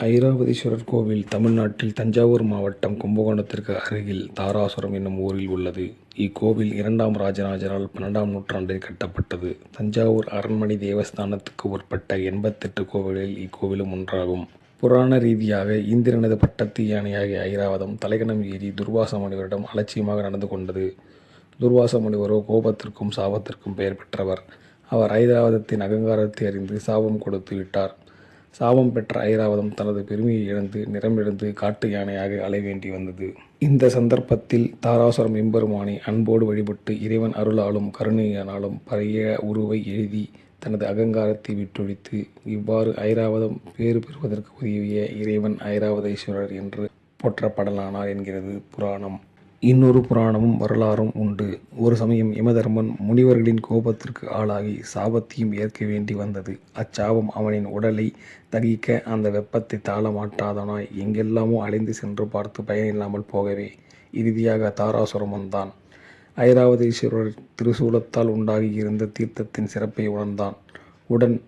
ஐராவதீஸ்வரர் கோவில் தமிழ்நாட்டில் தஞ்சாவூர் மாவட்டம் கும்பகோணத்திற்கு அருகில் தாராசுரம் என்னும் ஊரில் உள்ளது. இக்கோவில் இரண்டாம் ராஜராஜனால் பன்னெண்டாம் நூற்றாண்டில் கட்டப்பட்டது. தஞ்சாவூர் அரண்மனை தேவஸ்தானத்துக்கு உட்பட்ட எண்பத்தெட்டு கோவில்களில் இக்கோவிலும் ஒன்றாகும். புராண ரீதியாக இந்திரனது பட்டத்து யானையாகிய ஐராவதம் தலைகணம் ஏறி துர்வாச முனிவரிடம் அலட்சியமாக நடந்து கொண்டது. துர்வாச முனிவரோ கோபத்திற்கும் சாபத்திற்கும் பெயர் பெற்றவர். அவர் ஐராவதத்தின் அகங்காரத்தை அறிந்து சாபம் கொடுத்து விட்டார். சாபம் பெற்ற ஐராவதம் தனது பெருமையை இழந்து நிறமிழந்து காட்டு யானையாக அலைய வேண்டி வந்தது. இந்த சந்தர்ப்பத்தில் தாராசுரம் எம்பெருமானை அன்போடு வழிபட்டு இறைவன் அருளாலும் கருணையானாலும் பழைய உருவை எழுதி தனது அகங்காரத்தை விட்டொழித்து இவ்வாறு ஐராவதம் பேறு பெறுவதற்கு உதவிய இறைவன் ஐராவதீஸ்வரர் என்று போற்றப்படலானார் என்கிறது புராணம். இன்னொரு புராணமும் வரலாறும் உண்டு. ஒரு சமயம் யமதர்மன் முனிவர்களின் கோபத்திற்கு ஆளாகி சாபத்தையும் ஏற்க வேண்டி வந்தது. அச்சாபம் அவனின் உடலை தகிக்க அந்த வெப்பத்தை தாள மாட்டாதவனாய் எங்கெல்லாமோ அலைந்து சென்று பார்த்து பயனில்லாமல் போகவே இறுதியாக தாராசுரம் வந்தான். ஐராவதீஸ்வரர் திருசூலத்தால் உண்டாகியிருந்த தீர்த்தத்தின் சிறப்பை உணர்ந்தான். உடன்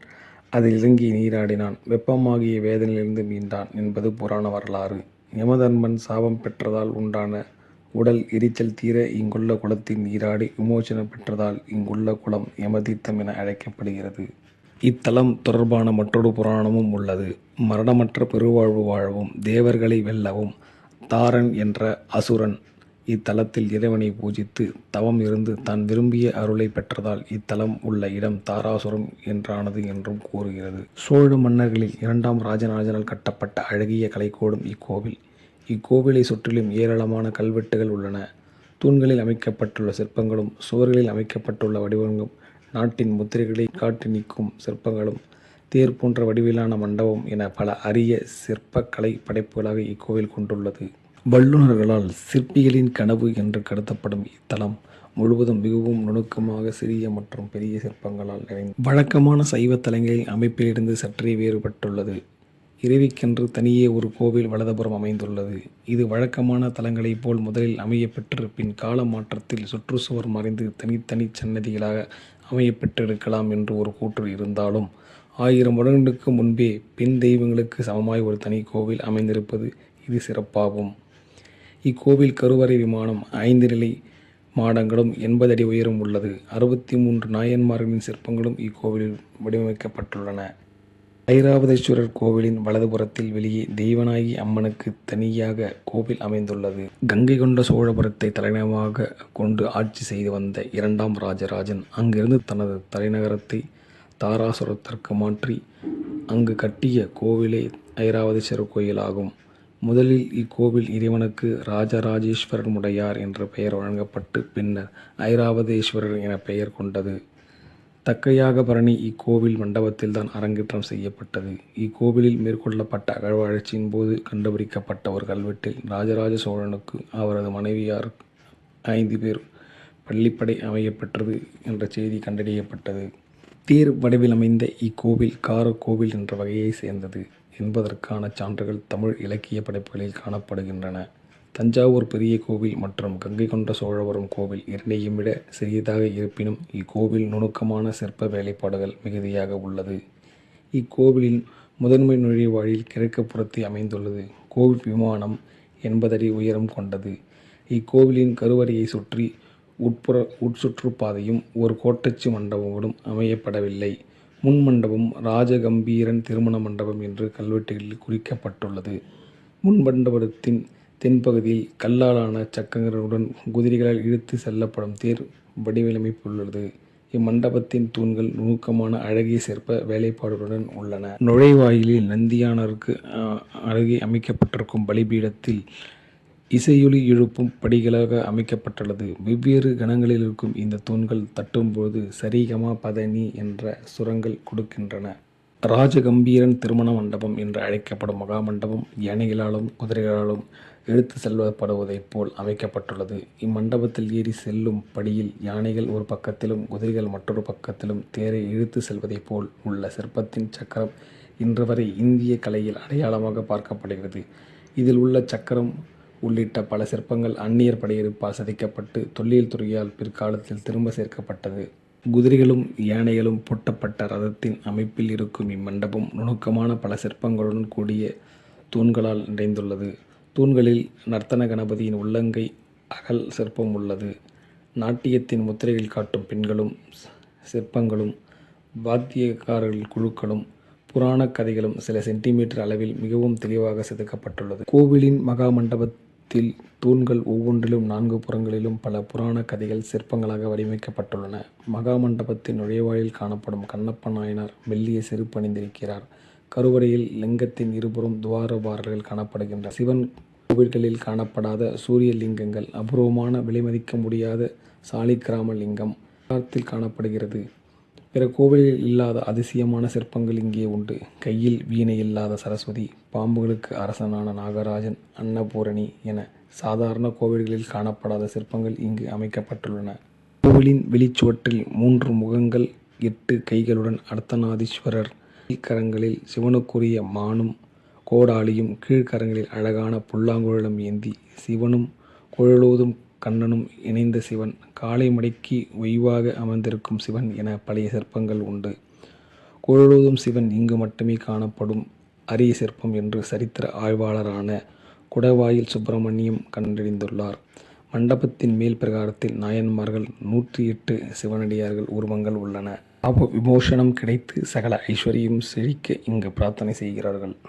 அதில் இறங்கி நீராடினான். வெப்பமாகிய வேதனையிலிருந்து மீண்டான் என்பது புராண வரலாறு. யமதர்மன் சாபம் பெற்றதால் உண்டான உடல் எரிச்சல் தீர இங்குள்ள குளத்தில் நீராடி விமோசனம் பெற்றதால் இங்குள்ள குளம் யமதீர்த்தம் என அழைக்கப்படுகிறது. இத்தலம் தொடர்பான மற்றொரு புராணமும் உள்ளது. மரணமற்ற பெருவாழ்வு வாழவும் தேவர்களை வெல்லவும் தாரன் என்ற அசுரன் இத்தலத்தில் இறைவனை பூஜித்து தவம் இருந்து தான் விரும்பிய அருளை பெற்றதால் இத்தலம் உள்ள இடம் தாராசுரம் என்றானது என்றும் கூறுகிறது. சோழ மன்னர்களில் இரண்டாம் ராஜராஜனால் கட்டப்பட்ட அழகிய கலைக்கோடும் இக்கோவில். இக்கோவிலை சுற்றிலும் ஏராளமான கல்வெட்டுகள் உள்ளன. தூண்களில் அமைக்கப்பட்டுள்ள சிற்பங்களும் சுவர்களில் அமைக்கப்பட்டுள்ள வடிவங்களும் நாட்டின் முத்திரைகளை காட்டி நிற்கும் சிற்பங்களும் தேர் போன்ற வடிவிலான மண்டபம் என பல அரிய சிற்பக்கலை படைப்புகளாக இக்கோவில் கொண்டுள்ளது. வல்லுனர்களால் சிற்பிகளின் கனவு என்று கருதப்படும் இத்தலம் முழுவதும் மிகவும் நுணுக்கமாக சிறிய மற்றும் பெரிய சிற்பங்களால் நிறைந்த வழக்கமான சைவ தலங்களின் அமைப்பிலிருந்து சற்றே வேறுபட்டுள்ளது. இறைவிக்கென்று தனியே ஒரு கோவில் வலதுபுறம் அமைந்துள்ளது. இது வழக்கமான தலங்களைப் போல் முதலில் அமையப்பெற்று பின் கால மாற்றத்தில் சுற்றுச்சுவர் மறைந்து தனித்தனி சன்னதிகளாக அமையப்பெற்றிருக்கலாம் என்று ஒரு கூற்று இருந்தாலும் ஆயிரம் வருடங்களுக்கு முன்பே பெண் தெய்வங்களுக்கு சமமாய் ஒரு தனி கோவில் அமைந்திருப்பது இது சிறப்பாகும். இக்கோவில் கருவறை விமானம் ஐந்து நிலை மாடங்களும் எண்பது அடி உயரம் உள்ளது. அறுபத்தி மூன்று நாயன்மார்களின் சிற்பங்களும் இக்கோவிலில் வடிவமைக்கப்பட்டுள்ளன. ஐராவதீஸ்வரர் கோவிலின் வலதுபுறத்தில் வெளியே தெய்வநாயகி அம்மனுக்கு தனியாக கோவில் அமைந்துள்ளது. கங்கை கொண்ட சோழபுரத்தை தலைநகரமாக கொண்டு ஆட்சி செய்து வந்த இரண்டாம் ராஜராஜன் அங்கிருந்து தனது தலைநகரத்தை தாராசுரத்திற்கு மாற்றி அங்கு கட்டிய கோவிலே ஐராவதீஸ்வரர் கோயிலாகும். முதலில் இக்கோவில் இறைவனுக்கு ராஜராஜேஸ்வரமுடையார் என்ற பெயர் வழங்கப்பட்டு பின்னர் ஐராவதேஸ்வரர் என பெயர் கொண்டது. தக்கையாக பரணி இக்கோவில் மண்டபத்தில்தான் அரங்கேற்றம் செய்யப்பட்டது. இக்கோவிலில் மேற்கொள்ளப்பட்ட அகழ்வாராய்ச்சியின் போது கண்டுபிடிக்கப்பட்ட ஒரு கல்வெட்டில் ராஜராஜ சோழனுக்கு அவரது மனைவியார் ஐந்து பேர் பள்ளிப்படை அமையப்பெற்றது என்ற செய்தி கண்டறியப்பட்டது. தேர் வடிவில் அமைந்த இக்கோவில் காரக்கோவில் என்ற வகையை சேர்ந்தது என்பதற்கான சான்றுகள் தமிழ் இலக்கிய படைப்புகளில் காணப்படுகின்றன. தஞ்சாவூர் பெரிய கோவில் மற்றும் கங்கை கொண்ட சோழவரம் கோவில் இரண்டையும் விட சிறியதாக இருப்பினும் இக்கோவில் நுணுக்கமான சிற்ப வேலைப்பாடுகள் மிகுதியாக உள்ளது. இக்கோவிலின் முதன்மை நுழைவாயில் கிழக்கு புறத்தை அமைந்துள்ளது. கோவில் விமானம் எண்பதடி உயரம் கொண்டது. இக்கோவிலின் கருவறையை சுற்றி உட்புற உட்சுற்றுப்பாதையும் ஒரு கோட்டச்சு மண்டபங்களும் அமையப்படவில்லை. முன் மண்டபம் ராஜகம்பீரன் திருமண மண்டபம் என்று கல்வெட்டுகளில் குறிக்கப்பட்டுள்ளது. முன் மண்டபத்தின் தென்பகுதியில் கல்லாலான சக்கரங்களுடன் குதிரைகளால் இழுத்துச் செல்லப்படும் தேர் வடிவமைப்புள்ளது. இம்மண்டபத்தின் தூண்கள் நுணுக்கமான அழகிய சிற்ப வேலைப்பாடுகளுடன் உள்ளன. நுழைவாயிலில் நந்தியானருக்கு அருகே அமைக்கப்பட்டிருக்கும் பலிபீடத்தில் இசையொலி எழுப்பும் படிகளாக அமைக்கப்பட்டுள்ளது. வெவ்வேறு கனங்களிலிருக்கும் இந்த தூண்கள் தட்டும்போது சரிகமா பதனி என்ற சுரங்கள் கொடுக்கின்றன. ராஜகம்பீரன் திருமண மண்டபம் என்று அழைக்கப்படும் மகாமண்டபம் யானைகளாலும் குதிரைகளாலும் இழுத்துச் செல்லப்படுவதைப் போல் அமைக்கப்பட்டுள்ளது. இம்மண்டபத்தில் ஏறி செல்லும் படியில் யானைகள் ஒரு பக்கத்திலும் குதிரைகள் மற்றொரு பக்கத்திலும் தேரை இழுத்துச் செல்வதைப் போல் உள்ள சிற்பத்தின் சக்கரம் இன்று வரை இந்திய கலையில் அடையாளமாக பார்க்கப்படுகிறது. இதில் உள்ள சக்கரம் உள்ளிட்ட பல சிற்பங்கள் அன்னியர் படையெடுப்பால் சதிக்கப்பட்டு தொல்லியல் துறையால் பிற்காலத்தில் திரும்ப சேர்க்கப்பட்டது. குதிரைகளும் யானைகளும் பூட்டப்பட்ட ரதத்தின் அமைப்பில் இருக்கும் இம்மண்டபம் நுணுக்கமான பல சிற்பங்களுடன் கூடிய தூண்களால் நிறைந்துள்ளது. தூண்களில் நர்த்தன கணபதியின் உள்ளங்கை அகல் சிற்பம் உள்ளது. நாட்டியத்தின் முத்திரையில் காட்டும் பெண்களும், சிற்பங்களும், வாத்தியக்காரர்கள் குழுக்களும், புராணக் கதைகளும் சில சென்டிமீட்டர் அளவில் மிகவும் தெளிவாக செதுக்கப்பட்டுள்ளது. கோவிலின் மகா மண்டபத்தில் தூண்கள் ஒவ்வொன்றிலும் நான்கு புறங்களிலும் பல புராண கதைகள் சிற்பங்களாக வடிவமைக்கப்பட்டுள்ளன. மகா மண்டபத்தின் காணப்படும் கண்ணப்ப நாயனார் மெல்லிய செருப்பு அணிந்திருக்கிறார். கருவறையில் லிங்கத்தின் இருபுறம் துவாரபாரர்கள் காணப்படுகின்ற சிவன் கோவில்களில் காணப்படாத சூரிய லிங்கங்கள், அபூர்வமான விலைமதிக்க முடியாத சாலிக்கிராம லிங்கம் காலத்தில் காணப்படுகிறது. பிற கோவிலில் இல்லாத அதிசயமான சிற்பங்கள் இங்கே உண்டு. கையில் வீணை இல்லாத சரஸ்வதி, பாம்புகளுக்கு அரசனான நாகராஜன், அன்னபூரணி என சாதாரண கோவில்களில் காணப்படாத சிற்பங்கள் இங்கு அமைக்கப்பட்டுள்ளன. கோவிலின் வெளிச்சுவற்றில் மூன்று முகங்கள், எட்டு கைகளுடன் அர்த்தநாதீஸ்வரர், கரங்களில் சிவனுக்குரிய மானும் கோடாலியும், கீழ்கரங்களில் அழகான புல்லாங்குழலும் ஏந்தி சிவனும் குழலோதும் கண்ணனும் இணைந்த சிவன், காலை மடக்கி ஒய்வாக அமர்ந்திருக்கும் சிவன் என பழைய சிற்பங்கள் உண்டு. குழலூதும் சிவன் இங்கு மட்டுமே காணப்படும் அரிய சிற்பம் என்று சரித்திர ஆய்வாளரான குடவாயில் சுப்பிரமணியம் கண்டறிந்துள்ளார். மண்டபத்தின் மேல் பிரகாரத்தில் நாயன்மார்கள், நூற்றி எட்டு சிவனடியார்கள் உருவங்கள் உள்ளன. அவ விமோசனம் கிடைத்து சகல ஐஸ்வர்யம் செழிக்க இங்கு பிரார்த்தனை செய்கிறார்கள்.